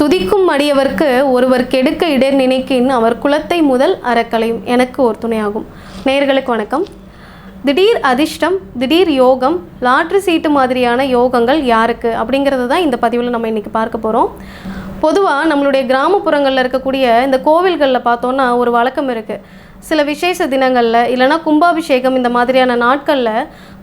துதிக்கும் அடியவர்க்கு ஒருவர் கெடுக்க இடர் நினைக்கின் அவர் குலத்தை முதல் அறக்கலையும். எனக்கு ஒரு துணையாகும். நேர்களுக்கு வணக்கம். திடீர் அதிர்ஷ்டம் திடீர் யோகம் லாட்ரி சீட்டு மாதிரியான யோகங்கள் யாருக்கு? அப்படிங்கிறது தான் இந்த பதிவில் நம்ம இன்றைக்கி பார்க்க போகிறோம் பொதுவாக நம்மளுடைய கிராமப்புறங்களில் இருக்கக்கூடிய இந்த கோவில்களில் பார்த்தோன்னா ஒரு வழக்கம் இருக்குது சில விசேஷ தினங்களில் இல்லைனா கும்பாபிஷேகம் இந்த மாதிரியான நாட்களில்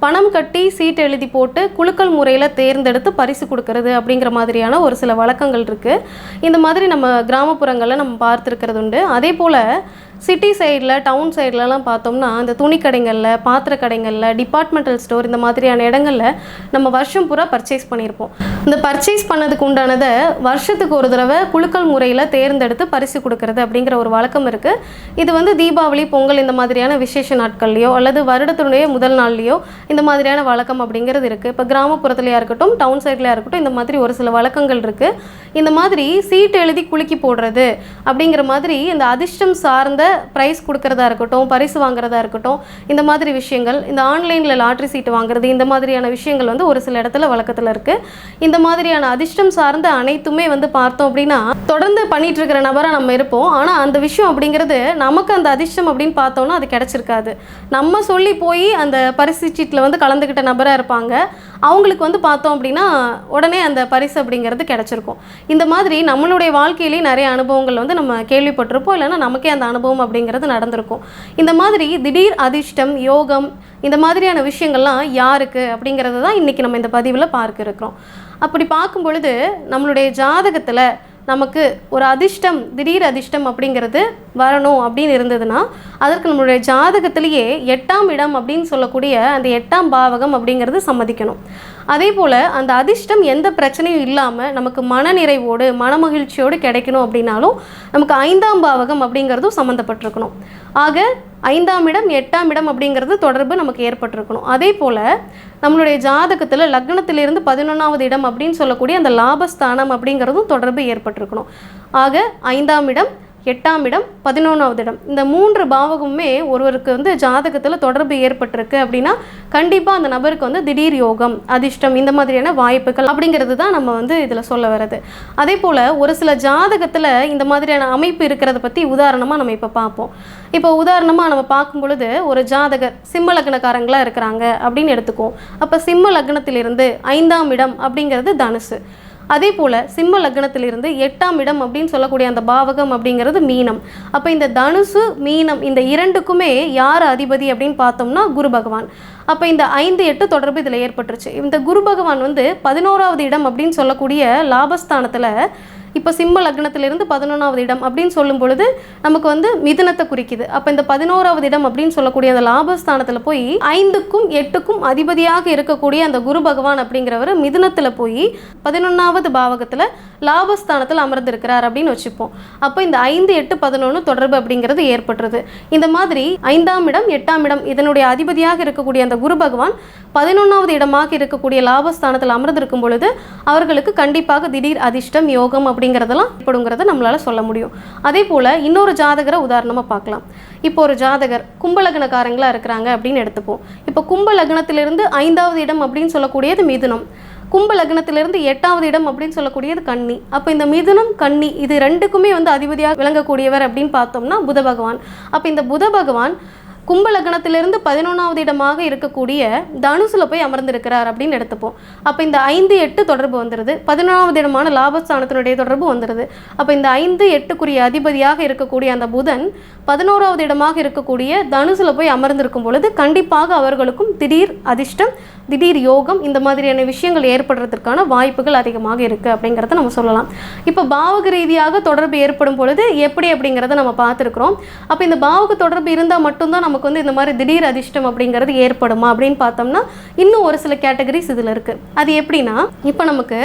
பணம் கட்டி சீட் எழுதி போட்டு குலுக்கல் முறையில் தேர்ந்தெடுத்து பரிசு கொடுக்கறது அப்படிங்கிற மாதிரியான ஒரு சில வழக்கங்கள் இருக்குது இந்த மாதிரி நம்ம கிராமப்புறங்களில் நம்ம பார்த்துருக்கிறது உண்டு. அதே போல் சிட்டி சைடில் டவுன் சைட்லலாம் பார்த்தோம்னா இந்த துணி கடைகளில் பாத்திர கடைகளில் டிபார்ட்மெண்டல் ஸ்டோர் இந்த மாதிரியான இடங்களில் நம்ம வருஷம் பூரா பர்ச்சேஸ் பண்ணியிருப்போம் இந்த பர்ச்சேஸ் பண்ணதுக்கு உண்டானதை வருஷத்துக்கு ஒரு தடவை குலுக்கல் முறையில் தேர்ந்தெடுத்து பரிசு கொடுக்கறது அப்படிங்கிற ஒரு வழக்கம் இருக்குது இது வந்து தீபாவளி பொங்கல் இந்த மாதிரியான விசேஷ நாட்கள்லையோ அல்லது வருடத்தினுடைய முதல் நாள்லையோ இந்த மாதிரியான வழக்கம் அப்படிங்கிறது இருக்குது இப்போ கிராமப்புறத்துலையாக இருக்கட்டும் டவுன் சைட்லையாக இருக்கட்டும் இந்த மாதிரி ஒரு சில வழக்கங்கள் இருக்குது இந்த மாதிரி சீட்டு எழுதி குலுக்கி போடுறது அப்படிங்கிற மாதிரி இந்த அதிர்ஷ்டம் சார்ந்த ப்ரைஸ் கொடுக்கறதா இருக்கட்டும் பரிசு வாங்குறதா இருக்கட்டும் இந்த மாதிரி விஷயங்கள் இந்த ஆன்லைனில் லாட்ரி சீட்டு வாங்குறது இந்த மாதிரியான விஷயங்கள் வந்து ஒரு சில இடத்துல வழக்கத்தில் இருக்குது இந்த மாதிரியான அதிர்ஷ்டம் சார்ந்த அனைத்துமே வந்து பார்த்தோம் அப்படின்னா தொடர்ந்து பண்ணிட்டு இருக்கிற நபராக நம்ம இருப்போம். ஆனால் அந்த விஷயம் அப்படிங்கிறது நமக்கு அந்த அதிர்ஷ்டம் அப்படின்னு பார்த்தோம்னா அது கிடச்சிருக்காது. நம்ம சொல்லி போய் அந்த பரிசு சீட்டில் வந்து கலந்துக்கிட்ட நபராக இருப்பாங்க. அவங்களுக்கு வந்து பார்த்தோம் அப்படின்னா உடனே அந்த பரிசு அப்படிங்கிறது கிடச்சிருக்கும். இந்த மாதிரி நம்மளுடைய வாழ்க்கையிலேயே நிறைய அனுபவங்கள் வந்து நம்ம கேள்விப்பட்டிருப்போம். இல்லைன்னா நமக்கே அந்த அனுபவம் அப்படிங்கிறது நடந்திருக்கும். இந்த மாதிரி திடீர் அதிர்ஷ்டம் யோகம் இந்த மாதிரியான விஷயங்கள்லாம் யாருக்கு அப்படிங்கிறது தான் இன்றைக்கி நம்ம இந்த பதிவில் பார்க்க இருக்கிறோம். அப்படி பார்க்கும் பொழுது நம்மளுடைய ஜாதகத்தில் நமக்கு ஒரு அதிர்ஷ்டம் திடீர் அதிர்ஷ்டம் அப்படிங்கிறது வரணும் அப்படின்னு இருந்ததுன்னா அதற்கு நம்மளுடைய ஜாதகத்திலேயே எட்டாம் இடம் அப்படின்னு சொல்லக்கூடிய அந்த எட்டாம் பாவகம் அப்படிங்கிறது சம்மதிக்கணும். அதே போல் அந்த அதிர்ஷ்டம் எந்த பிரச்சனையும் இல்லாமல் நமக்கு மனநிறைவோடு மனமகிழ்ச்சியோடு கிடைக்கணும் அப்படின்னாலும் நமக்கு ஐந்தாம் பாவகம் அப்படிங்கிறதும் சம்மந்தப்பட்டிருக்கணும் ஆக ஐந்தாம் இடம் எட்டாம் இடம் அப்படிங்கிறது தொடர்பு நமக்கு ஏற்பட்டிருக்கணும். அதே போல் நம்மளுடைய ஜாதகத்தில் லக்னத்திலிருந்து பதினொன்றாவது இடம் அப்படின்னு சொல்லக்கூடிய அந்த லாபஸ்தானம் அப்படிங்கிறதும் தொடர்பு ஏற்பட்டிருக்கணும். ஆக ஐந்தாம் இடம் எட்டாம் இடம் பதினொன்றாவது இடம். இந்த மூன்று பாவகமுமே ஒருவருக்கு வந்து ஜாதகத்தில் தொடர்பு ஏற்பட்டிருக்கு அப்படின்னா கண்டிப்பாக அந்த நபருக்கு வந்து திடீர் யோகம் அதிர்ஷ்டம் இந்த மாதிரியான வாய்ப்புகள் அப்படிங்கிறது தான் நம்ம வந்து இதில் சொல்ல வர்றது. அதே போல் ஒரு சில ஜாதகத்தில் இந்த மாதிரியான அமைப்பு இருக்கிறத பற்றி உதாரணமாக நம்ம இப்போ பார்ப்போம். இப்போ உதாரணமாக நம்ம பார்க்கும் பொழுது ஒரு ஜாதகர் சிம்ம லக்னக்காரங்களாக இருக்கிறாங்க அப்படின்னு எடுத்துக்குவோம். அப்போ சிம்ம லக்னத்திலிருந்து ஐந்தாம் இடம் அப்படிங்கிறது தனுசு. அதே போல் சிம்ம லக்னத்திலிருந்து எட்டாம் இடம் அப்படின்னு சொல்லக்கூடிய அந்த பாவகம் அப்படிங்கிறது மீனம். அப்போ இந்த தனுசு மீனம் இந்த இரண்டுக்குமே யார் அதிபதி அப்படின்னு பார்த்தோம்னா குரு பகவான். அப்போ இந்த ஐந்து எட்டு தொடர்பு இதில் ஏற்பட்டுருச்சு. இந்த குரு பகவான் வந்து பதினோராவது இடம் அப்படின்னு சொல்லக்கூடிய லாபஸ்தானத்தில் இப்போ சிம்ம லக்னத்திலிருந்து பதினொன்றாவது இடம் அப்படின்னு சொல்லும் பொழுது நமக்கு வந்து மிதுனத்தை குறிக்குது. அப்போ இந்த பதினோராவது இடம் அப்படின்னு சொல்லக்கூடிய அந்த லாபஸ்தானத்தில் போய் ஐந்துக்கும் எட்டுக்கும் அதிபதியாக இருக்கக்கூடிய அந்த குரு பகவான் அப்படிங்கிறவர் மிதுனத்தில் போய் பதினொன்றாவது பாவகத்தில் லாபஸ்தானத்தில் அமர்ந்திருக்கிறார் அப்படின்னு வச்சுப்போம். அப்போ இந்த ஐந்து எட்டு பதினொன்று தொடர்பு அப்படிங்கிறது ஏற்பட்டுருது. இந்த மாதிரி ஐந்தாம் இடம் எட்டாம் இடம் இதனுடைய அதிபதியாக இருக்கக்கூடிய அந்த குரு பகவான் பதினொன்றாவது இடமாக இருக்கக்கூடிய லாபஸ்தானத்தில் அமர்ந்திருக்கும் பொழுது அவர்களுக்கு கண்டிப்பாக திடீர் அதிர்ஷ்டம் யோகம் அப்படிங்கிறதெல்லாம் ஏற்படுங்கிறத நம்மளால் சொல்ல முடியும். அதே போல் இன்னொரு ஜாதகரை உதாரணமாக பார்க்கலாம். இப்போ ஒரு ஜாதகர் கும்பலக்னக்காரங்களாக இருக்கிறாங்க அப்படின்னு எடுத்துப்போம். இப்போ கும்ப லக்னத்திலிருந்து ஐந்தாவது இடம் அப்படின்னு சொல்லக்கூடியது மிதுனம். கும்ப லக்னத்திலிருந்து எட்டாவது இடம் அப்படின்னு சொல்லக்கூடியது கன்னி. அப்போ இந்த மிதுனம் கன்னி இது ரெண்டுக்குமே வந்து அதிபதியாக விளங்கக்கூடியவர் அப்படின்னு பார்த்தோம்னா புத பகவான். அப்போ இந்த புத பகவான் கும்ப லக்னத்திலிருந்து பதினொன்றாவது இடமாக இருக்கக்கூடிய தனுசில் போய் அமர்ந்திருக்கிறார் அப்படின்னு எடுத்துப்போம். அப்போ இந்த ஐந்து எட்டு தொடர்பு வந்துடுது பதினொன்றாவது இடமான லாபஸ்தானத்தினுடைய தொடர்பு வந்துடுது அப்போ இந்த ஐந்து எட்டுக்குரிய அதிபதியாக இருக்கக்கூடிய அந்த புதன் பதினோராவது இடமாக இருக்கக்கூடிய தனுசில் போய் அமர்ந்திருக்கும் பொழுது கண்டிப்பாக அவர்களுக்கும் திடீர் அதிர்ஷ்டம் திடீர் யோகம் இந்த மாதிரியான விஷயங்கள் ஏற்படுறதுக்கான வாய்ப்புகள் அதிகமாக இருக்குது அப்படிங்கிறத நம்ம சொல்லலாம். இப்போ பாவக ரீதியாக தொடர்பு ஏற்படும் பொழுது எப்படி அப்படிங்கிறத நம்ம பார்த்துருக்குறோம். அப்போ இந்த பாவக தொடர்பு இருந்தால் மட்டும்தான் நம்ம நமக்கு வந்து இந்த மாதிரி திடீர் அதிர்ஷ்டம் அப்படிங்கிறது ஏற்படுமா அப்படின்னு பார்த்தோம்னா இன்னும் ஒரு சில கேட்டகரிஸ் இதில் இருக்குது அது எப்படின்னா இப்போ நமக்கு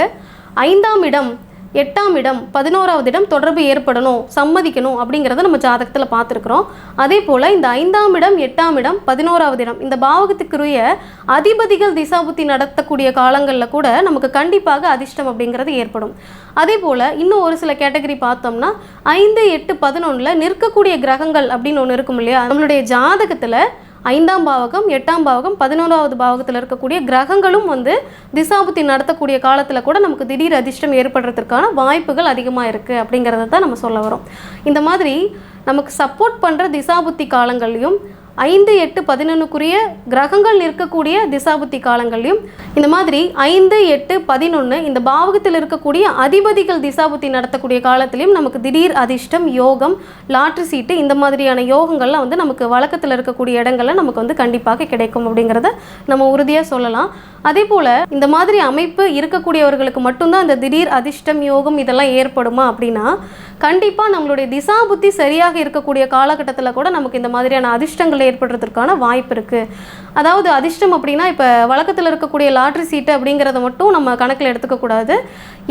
ஐந்தாம் இடம் எட்டாம் இடம் பதினோராவது இடம் தொடர்பு ஏற்படணும் சம்மதிக்கணும் அப்படிங்கிறத நம்ம ஜாதகத்தில் பார்த்துருக்குறோம். அதே போல் இந்த ஐந்தாம் இடம் எட்டாம் இடம் பதினோராவது இடம் இந்த பாவகத்துக்குரிய அதிபதிகள் திசாபுத்தி நடத்தக்கூடிய காலங்களில் கூட நமக்கு கண்டிப்பாக அதிர்ஷ்டம் அப்படிங்கிறது ஏற்படும். அதே போல் இன்னும் ஒரு சில கேட்டகரி பார்த்தோம்னா ஐந்து எட்டு பதினொன்றில் நிற்கக்கூடிய கிரகங்கள் அப்படின்னு ஒன்று இருக்கும் இல்லையா? நம்மளுடைய ஜாதகத்தில் ஐந்தாம் பாவகம் எட்டாம் பாவகம் பதினோராவது பாவகத்தில் இருக்கக்கூடிய கிரகங்களும் வந்து திசாபுத்தி நடத்தக்கூடிய காலத்தில் கூட நமக்கு திடீர் அதிர்ஷ்டம் ஏற்படுறதுக்கான வாய்ப்புகள் அதிகமாக இருக்குது அப்படிங்கிறத தான் நம்ம சொல்ல வரோம். இந்த மாதிரி நமக்கு சப்போர்ட் பண்ணுற திசாபுத்தி காலங்கள்லையும் ஐந்து எட்டு பதினொன்றுக்குரிய கிரகங்கள் இருக்கக்கூடிய திசாபுத்தி காலங்கள்லையும் இந்த மாதிரி ஐந்து எட்டு பதினொன்று இந்த பாவகத்தில் இருக்கக்கூடிய அதிபதிகள் திசாபுத்தி நடத்தக்கூடிய காலத்திலையும் நமக்கு திடீர் அதிர்ஷ்டம் யோகம் லாட்ரி சீட்டு இந்த மாதிரியான யோகங்கள்லாம் வந்து நமக்கு வழக்கத்தில் இருக்கக்கூடிய இடங்கள்ல நமக்கு வந்து கண்டிப்பாக கிடைக்கும் அப்படிங்கிறத நம்ம உறுதியாக சொல்லலாம். அதே போல் இந்த மாதிரி அமைப்பு இருக்கக்கூடியவர்களுக்கு மட்டும்தான் அந்த திடீர் அதிர்ஷ்டம் யோகம் இதெல்லாம் ஏற்படுமா அப்படின்னா கண்டிப்பாக நம்மளுடைய திசா புத்தி சரியாக இருக்கக்கூடிய காலகட்டத்தில் கூட நமக்கு இந்த மாதிரியான அதிர்ஷ்டங்கள் ஏற்படுறதுக்கான வாய்ப்பு இருக்குது அதாவது அதிர்ஷ்டம் அப்படின்னா இப்போ வழக்கத்தில் இருக்கக்கூடிய லாட்ரி சீட்டு அப்படிங்கிறத மட்டும் நம்ம கணக்கில் எடுத்துக்கக்கூடாது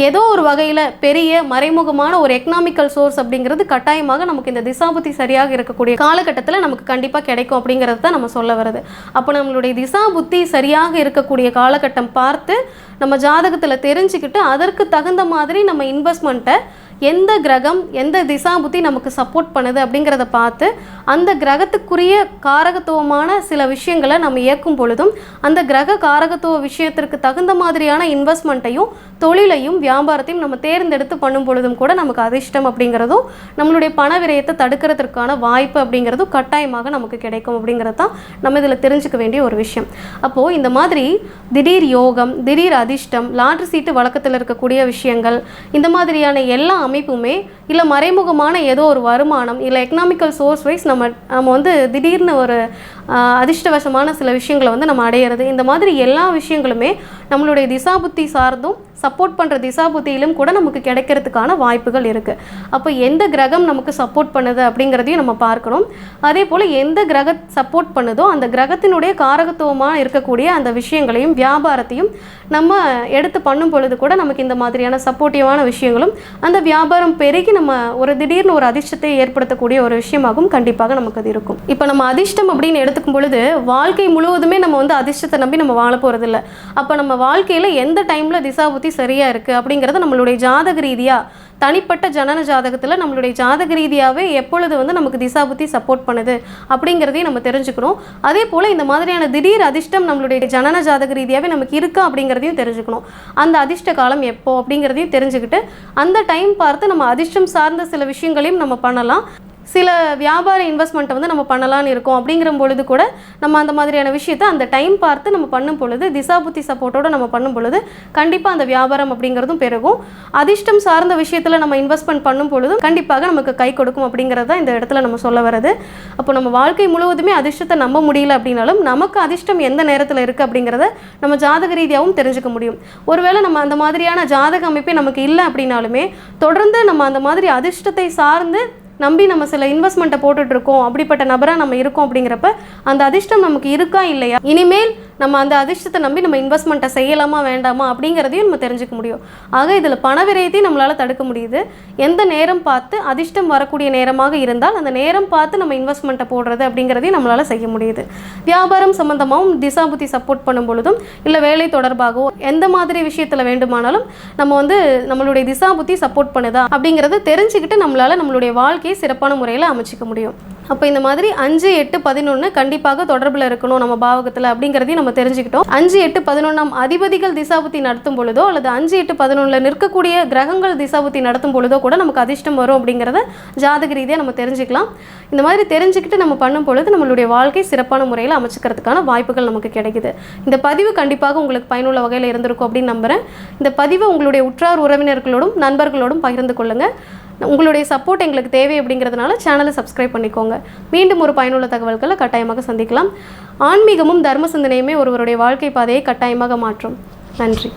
ஏதோ ஒரு வகையில் பெரிய மறைமுகமான ஒரு எக்கனாமிக்கல் சோர்ஸ் அப்படிங்கிறது கட்டாயமாக நமக்கு இந்த திசாபுத்தி சரியாக இருக்கக்கூடிய காலகட்டத்தில் நமக்கு கண்டிப்பாக கிடைக்கும் அப்படிங்கிறது தான் நம்ம சொல்ல வருது அப்போ நம்மளுடைய திசா புத்தி சரியாக இருக்கக்கூடிய காலகட்டம் பார்த்து நம்ம ஜாதகத்தில் தெரிஞ்சுக்கிட்டு அதற்கு தகுந்த மாதிரி நம்ம இன்வெஸ்ட்மெண்ட்டை எந்த கிரகம் எந்த திசாபுத்தி நமக்கு சப்போர்ட் பண்ணுது அப்படிங்கிறத பார்த்து அந்த கிரகத்துக்குரிய காரகத்துவமான சில விஷயங்களை நம்ம இயக்கும் பொழுதும் அந்த கிரக காரகத்துவ விஷயத்திற்கு தகுந்த மாதிரியான இன்வெஸ்ட்மெண்ட்டையும் தொழிலையும் வியாபாரத்தையும் நம்ம தேர்ந்தெடுத்து பண்ணும் பொழுதும் கூட நமக்கு அதிர்ஷ்டம் அப்படிங்கிறதும் நம்மளுடைய பண விரயத்தை தடுக்கிறதுக்கான வாய்ப்பு அப்படிங்கிறதும் கட்டாயமாக நமக்கு கிடைக்கும் அப்படிங்கிறது தான் நம்ம இதில் தெரிஞ்சுக்க வேண்டிய ஒரு விஷயம். அப்போது இந்த மாதிரி திடீர் யோகம் திடீர் அதிர்ஷ்டம் லாட்ரி சீட்டு வழக்கத்தில் இருக்கக்கூடிய விஷயங்கள் இந்த மாதிரியான எல்லா அமைப்புமே இல்லை மறைமுகமான ஏதோ ஒரு வருமானம் இல்லை எக்கனாமிக்கல் சோர்ஸ் வைஸ் நம்ம நம்ம வந்து திடீர்னு ஒரு அதிர்ஷ்டவசமான சில விஷயங்களை வந்து நம்ம அடையிறது. இந்த மாதிரி எல்லா விஷயங்களுமே நம்மளுடைய திசாபுத்தி சார்ந்தும் சப்போர்ட் பண்ணுற திசாபுத்தியிலும் கூட நமக்கு கிடைக்கிறதுக்கான வாய்ப்புகள் இருக்குது அப்போ எந்த கிரகம் நமக்கு சப்போர்ட் பண்ணுது அப்படிங்கிறதையும் நம்ம பார்க்கணும். அதே போல் எந்த கிரக சப்போர்ட் பண்ணுதோ அந்த கிரகத்தினுடைய காரகத்துவமாக இருக்கக்கூடிய அந்த விஷயங்களையும் வியாபாரத்தையும் நம்ம எடுத்து பண்ணும் பொழுது கூட நமக்கு இந்த மாதிரியான சப்போர்ட்டிவான விஷயங்களும் அந்த வியாபாரம் பெருகி நம்ம ஒரு திடீர்னு ஒரு அதிர்ஷ்டத்தை ஏற்படுத்தக்கூடிய ஒரு விஷயமாகவும் கண்டிப்பாக நமக்கு அது இருக்கும். இப்போ நம்ம அதிர்ஷ்டம் அப்படின்னு எடுத்து எடுத்துக்கும் பொழுது வாழ்க்கை முழுவதுமே நம்ம வந்து அதிர்ஷ்டத்தை நம்பி நம்ம வாழ போகிறதில்ல அப்போ நம்ம வாழ்க்கையில் எந்த டைமில் திசாபுத்தி சரியாக இருக்குது அப்படிங்கிறது நம்மளுடைய ஜாதக ரீதியாக தனிப்பட்ட ஜனன ஜாதகத்தில் நம்மளுடைய ஜாதக ரீதியாகவே எப்பொழுது வந்து நமக்கு திசாபுத்தி சப்போர்ட் பண்ணுது அப்படிங்கிறதையும் நம்ம தெரிஞ்சுக்கணும். அதே போல் இந்த மாதிரியான திடீர் அதிர்ஷ்டம் நம்மளுடைய ஜனன ஜாதக ரீதியாகவே நமக்கு இருக்கா அப்படிங்கிறதையும் தெரிஞ்சுக்கணும். அந்த அதிர்ஷ்ட காலம் எப்போ அப்படிங்கிறதையும் தெரிஞ்சுக்கிட்டு அந்த டைம் பார்த்து நம்ம அதிர்ஷ்டம் சார்ந்த சில விஷயங்களையும் நம்ம பண்ணலாம். சில வியாபார இன்வெஸ்ட்மெண்ட்டை வந்து நம்ம பண்ணலான்னு இருக்கோம். அப்படிங்கிற பொழுது கூட நம்ம அந்த மாதிரியான விஷயத்தை அந்த டைம் பார்த்து நம்ம பண்ணும் பொழுது திசாபுத்தி சப்போர்ட்டோட நம்ம பண்ணும் பொழுது கண்டிப்பாக அந்த வியாபாரம் அப்படிங்கிறதும் பெருகும். அதிர்ஷ்டம் சார்ந்த விஷயத்தில் நம்ம இன்வெஸ்ட்மெண்ட் பண்ணும் பொழுதும் கண்டிப்பாக நமக்கு கை கொடுக்கும் அப்படிங்கிறது தான் இந்த இடத்துல நம்ம சொல்ல வர்றது. அப்போ நம்ம வாழ்க்கை முழுவதுமே அதிர்ஷ்டத்தை நம்ப முடியல அப்படின்னாலும் நமக்கு அதிர்ஷ்டம் எந்த நேரத்தில் இருக்குது அப்படிங்கிறத நம்ம ஜாதக ரீதியாகவும் தெரிஞ்சுக்க முடியும். ஒருவேளை நம்ம அந்த மாதிரியான ஜாதக அமைப்பே நமக்கு இல்லை அப்படின்னாலுமே தொடர்ந்து நம்ம அந்த மாதிரி அதிர்ஷ்டத்தை சார்ந்து நம்பி நம்ம சில இன்வெஸ்ட்மெண்ட்டை போட்டுட்ருக்கோம். அப்படிப்பட்ட நபராக நம்ம இருக்கோம் அப்படிங்கிறப்ப அந்த அதிர்ஷ்டம் நமக்கு இருக்கா இல்லையா? இனிமேல் நம்ம அந்த அதிர்ஷ்டத்தை நம்பி நம்ம இன்வெஸ்ட்மெண்ட்டை செய்யலாமா வேண்டாமா அப்படிங்கிறதையும் நம்ம தெரிஞ்சுக்க முடியும். ஆக இதில் பண விரயத்தையும் நம்மளால் தடுக்க முடியுது. எந்த நேரம் பார்த்து அதிர்ஷ்டம் வரக்கூடிய நேரமாக இருந்தால் அந்த நேரம் பார்த்து நம்ம இன்வெஸ்ட்மெண்ட்டை போடுறது அப்படிங்கிறதையும் நம்மளால் செய்ய முடியுது. வியாபாரம் சம்மந்தமாகவும் திசாபுத்தி சப்போர்ட் பண்ணும் பொழுதும் இல்லை வேலை தொடர்பாகவோ எந்த மாதிரி விஷயத்தில் வேண்டுமானாலும் நம்ம வந்து நம்மளுடைய திசாபுத்தி சப்போர்ட் பண்ணுதா அப்படிங்கிறத தெரிஞ்சுக்கிட்டு நம்மளால் நம்மளுடைய வாழ்க்கை வாழ்க்கையை சிறப்பான முறையில் அமைச்சிக்க முடியும். அப்போ இந்த மாதிரி அஞ்சு எட்டு பதினொன்று கண்டிப்பாக தொடர்பில் இருக்கணும் நம்ம பாவகத்தில் அப்படிங்கிறதையும் நம்ம தெரிஞ்சுக்கிட்டோம். அஞ்சு எட்டு பதினொன்றாம் அதிபதிகள் திசாபுத்தி நடத்தும் பொழுதோ அல்லது அஞ்சு எட்டு பதினொன்றில் நிற்கக்கூடிய கிரகங்கள் திசாபுத்தி நடத்தும் பொழுதோ கூட நமக்கு அதிர்ஷ்டம் வரும் அப்படிங்கிறத ஜாதக ரீதியாக நம்ம தெரிஞ்சுக்கலாம். இந்த மாதிரி தெரிஞ்சுக்கிட்டு நம்ம பண்ணும் பொழுது நம்மளுடைய வாழ்க்கை சிறப்பான முறையில் அமைச்சுக்கிறதுக்கான வாய்ப்புகள் நமக்கு கிடைக்குது. இந்த பதிவு கண்டிப்பாக உங்களுக்கு பயனுள்ள வகையில் இருந்திருக்கும் அப்படின்னு நம்புகிறேன் இந்த பதிவை உங்களுடைய உற்றார் உறவினர்களோடும் நண்பர்களோடும் பகிர்ந்து கொள்ளுங்கள் உங்களுடைய சப்போர்ட் எங்களுக்கு தேவை அப்படிங்கிறதுனால சேனலை சப்ஸ்கிரைப் பண்ணிக்கோங்க. மீண்டும் ஒரு பயனுள்ள தகவல்களை கட்டாயமாக சந்திக்கலாம். ஆன்மீகமும் தர்ம சிந்தனையுமே ஒருவருடைய வாழ்க்கை பாதையை கட்டாயமாக மாற்றும். நன்றி.